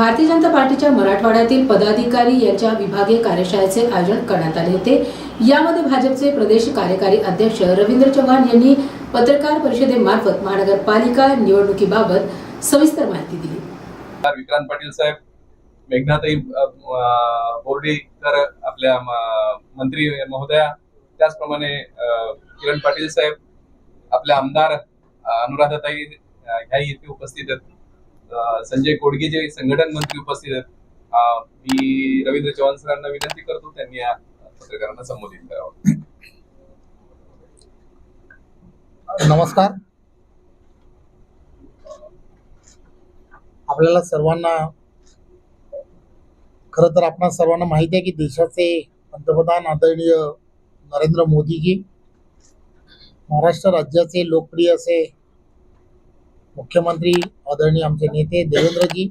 भारतीय जनता पार्टीच्या मराठवाड्यातील पदाधिकारी यांच्या विभागीय कार्यशाळेचे आयोजन करण्यात आले होते. यामध्ये भाजपचे प्रदेश कार्यकारी अध्यक्ष रवींद्र चव्हाण यांनी पत्रकार परिषदेमार्फत महानगरपालिका निवडणुकीबाबत सविस्तर माहिती दिली. विक्रांत पाटील साहेब मेघनाताई अ, बोर्डीकर आपल्या मंत्री महोदया त्याचप्रमाणे किरण पाटील साहेब आपल्या आमदार अनुराधाताई ह्याही ह्या इथे उपस्थित आहेत. संजय कोडगे जे संघटन मंत्री उपस्थित आहेत मी रवींद्र चव्हाण सरांना विनंती करतो त्यांनी या पत्रकारांना संबोधित करावं. नमस्कार. आपल्याला सर्वांना खर तर आपण सर्वांना माहिती आहे की देशाचे पंतप्रधान आदरणीय नरेंद्र मोदीजी महाराष्ट्र राज्याचे लोकप्रिय असे मुख्यमंत्री आदरणीय आमचे नेते देवेंद्रजी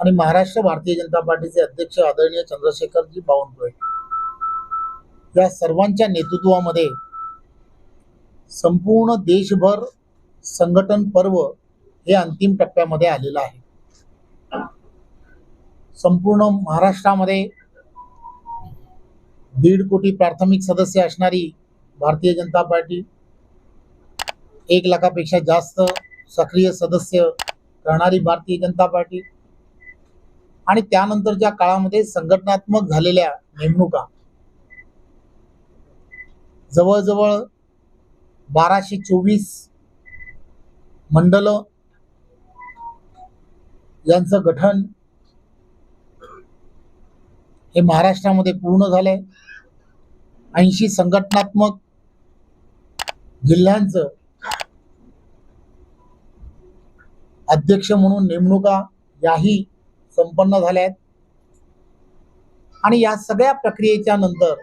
आणि महाराष्ट्र भारतीय जनता पार्टीचे अध्यक्ष आदरणीय चंद्रशेखरजी बावनकुळे. या सर्वांच्या नेतृत्वामध्ये संपूर्ण देशभर संघटन पर्व हे अंतिम टप्प्यामध्ये आलेलं आहे. संपूर्ण महाराष्ट्रामध्ये दीड कोटी प्राथमिक सदस्य असणारी भारतीय जनता पार्टी एक लाखापेक्षा जास्त सक्रिय सदस्य राहणारी भारतीय जनता पार्टी. आणि त्यानंतरच्या काळामध्ये संघटनात्मक झालेल्या नेमणुका. जवळजवळ बाराशे चोवीस मंडल यांचं गठन हे महाराष्ट्रामध्ये पूर्ण झालंय. ऐंशी संघटनात्मक जिल्ह्यांचं अध्यक्ष म्हणून नेमणुका याही संपन्न झाल्या आहेत. आणि या सगळ्या प्रक्रियेच्या नंतर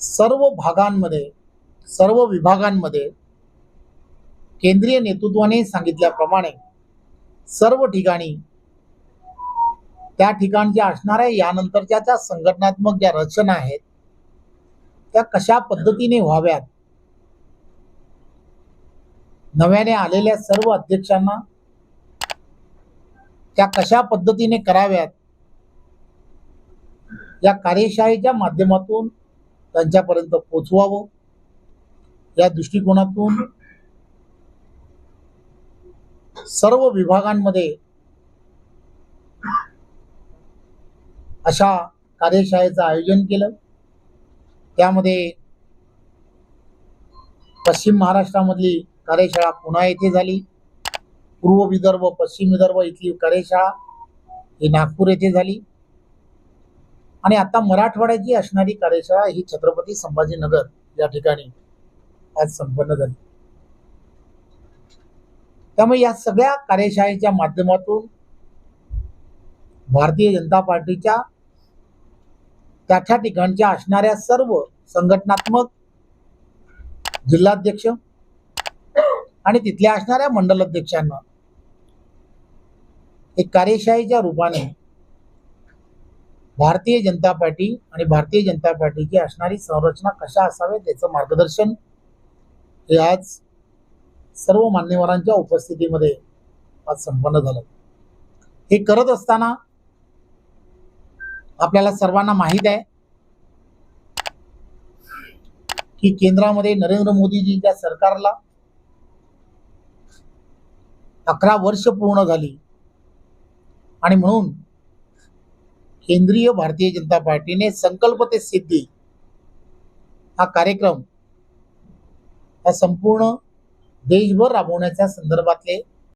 सर्व भागांमध्ये सर्व विभागांमध्ये केंद्रीय नेतृत्वाने सांगितल्याप्रमाणे सर्व ठिकाणी त्या ठिकाणच्या असणाऱ्या यानंतरच्या त्या संघटनात्मक ज्या रचना आहेत त्या कशा पद्धतीने व्हाव्यात नव्याने आलेल्या सर्व अध्यक्षांना त्या कशा पद्धतीने कराव्यात? या कार्यशाळेच्या माध्यमातून त्यांच्यापर्यंत पोचवावं या दृष्टिकोनातून सर्व विभागांमध्ये अशा कार्यशाळेचं आयोजन केलं. त्यामध्ये पश्चिम महाराष्ट्रामधली कार्यशाळा पुणा येथे झाली. पूर्व विदर्भ पश्चिम विदर्भ इथली कार्यशाळा ही नागपूर येथे झाली. आणि आता मराठवाड्याची असणारी कार्यशाळा ही छत्रपती संभाजीनगर या ठिकाणी आज संपन्न झाली. त्यामुळे या सगळ्या कार्यशाळेच्या माध्यमातून भारतीय जनता पार्टीच्या त्या त्या ठिकाणच्या असणाऱ्या सर्व संघटनात्मक जिल्हाध्यक्ष आणि तिथल्या असणाऱ्या मंडल अध्यक्षांना एक कार्यशाळेच्या रूपाने भारतीय जनता पार्टी आणि भारतीय जनता पार्टीची असणारी संरचना कशा असावे त्याचं मार्गदर्शन हे आज सर्व मान्यवरांच्या उपस्थितीमध्ये आज संपन्न झालं. हे करत असताना आपल्याला सर्वांना माहीत आहे की केंद्रामध्ये नरेंद्र मोदीजींच्या सरकारला अकरा वर्ष पूर्ण झाली. आणि म्हणून केंद्रीय भारतीय जनता पार्टीने संकल्प ते सिद्धी हा कार्यक्रम हा संपूर्ण देशभर राबवण्याच्या संदर्भातले